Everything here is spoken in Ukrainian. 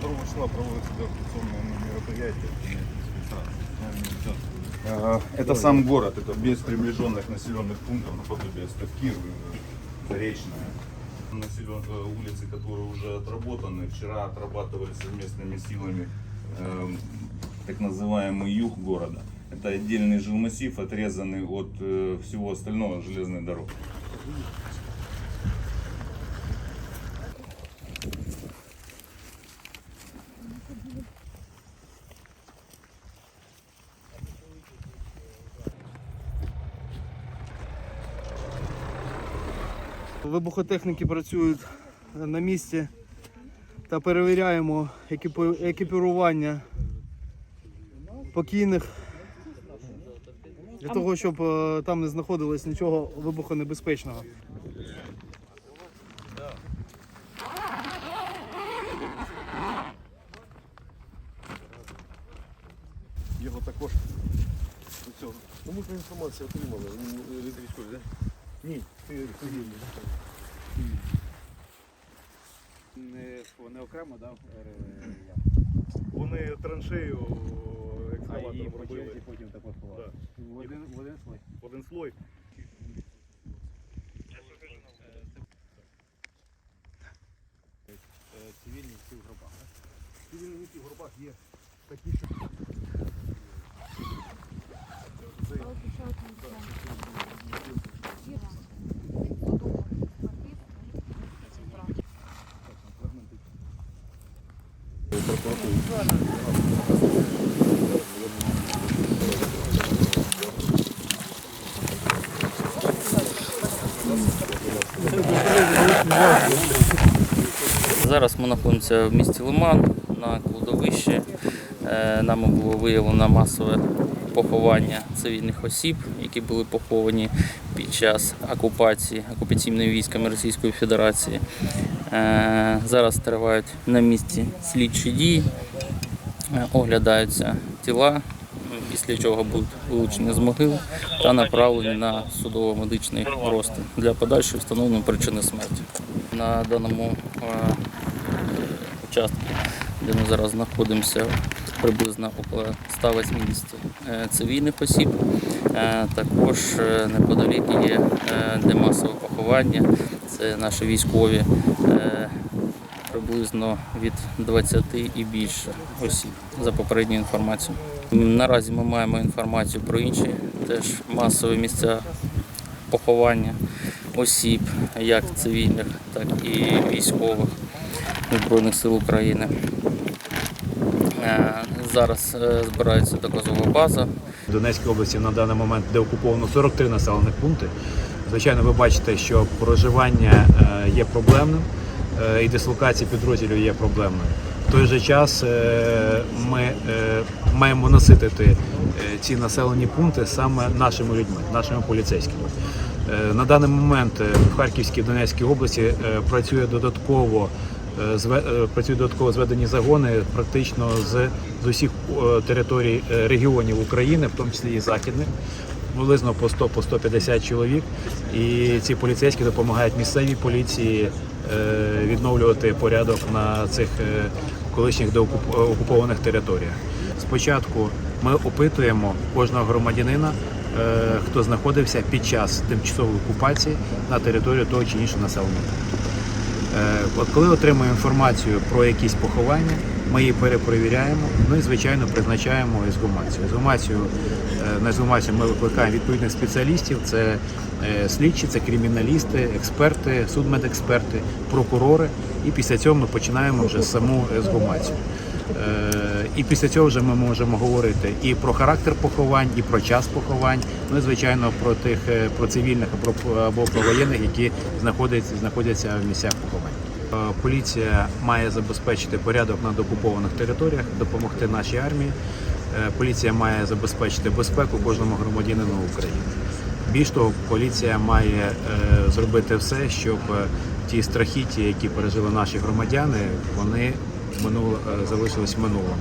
2 числа проводится реабилитационное мероприятие. Это сам город, это без приближенных населенных пунктов, ну, наподобие Ставкир, э, Речная. Населенные э, улицы, которые уже отработаны, вчера отрабатывали совместными силами э, так называемый юг города. Это отдельный жилмассив, отрезанный от э, всего остального железной дороги. Вибухотехніки працюють на місці та перевіряємо екіпірування покійних для того, щоб е, там не знаходилось нічого вибухонебезпечного. Його також до цього. Тому що інформація отримали, він від військові, так? Ні, цивільні. Не, вони окремо, да? Вони траншею А екскаватором її по робили. потім також ховали. В один, в один слой. Один слой. Цивільні всі в гробах. Цивільні в горбах є такі, що Зараз ми знаходимося в місті Лиман на кладовищі. Е, Нами було виявлено масове поховання цивільних осіб, які були поховані під час окупації окупаційними військами Російської Федерації. Е, Зараз тривають на місці слідчі дії, е, оглядаються тіла, після чого будуть вилучені з могил та направлені на судово-медичний розтин для подальшого встановлення причини смерті. На даному е, участку, де ми зараз знаходимося, приблизно около 180 е, цивільних осіб. Е, Також е, неподалік є е, де масове поховання. Це наші військові. Приблизно від 20 і більше осіб за попередньою інформацією. Наразі ми маємо інформацію про інші теж масові місця поховання осіб, як цивільних, так і військових Збройних сил України. Зараз збирається доказова база. В Донецькій області на даний момент деокуповано 43 населених пункти. Звичайно, ви бачите, що проживання е, є проблемним е, і дислокація підрозділів є проблемною. В той же час е, ми маємо наситити ці населені пункти саме нашими людьми, нашими поліцейськими. На даний момент в Харківській Донецькій області працює додатково працюють додатково зведені загони практично з, з усіх е, територій е, регіонів України, в тому числі і західних, приблизно по 100 по 150 чоловік. І ці поліцейські допомагають місцевій поліції е, відновлювати порядок на цих е, колишніх окупованих територіях. Спочатку ми опитуємо кожного громадянина, е, хто знаходився під час тимчасової окупації на території того чи іншого. Е, От коли отримуємо інформацію про якісь поховання, ми її перепровіряємо, ну і звичайно призначаємо езгумацію. Езгумацію е, на езгумацію ми викликаємо відповідних спеціалістів. Це е, слідчі, це криміналісти, експерти, судмедексперти, прокурори. І після цього ми починаємо вже саму езгумацію. Е, І після цього вже ми можемо говорити і про характер поховань, і про час поховань, ну і звичайно про тих е, про цивільних або, або про воєнних, які знаходяться, знаходяться в місцях поховань. Е, Поліція має забезпечити порядок на окупованих територіях, допомогти нашій армії. Поліція має забезпечити безпеку кожному громадянину України. Більш того, поліція має зробити все, щоб ті страхіття, які пережили наші громадяни, вони минуло, залишилось залишились в минулому.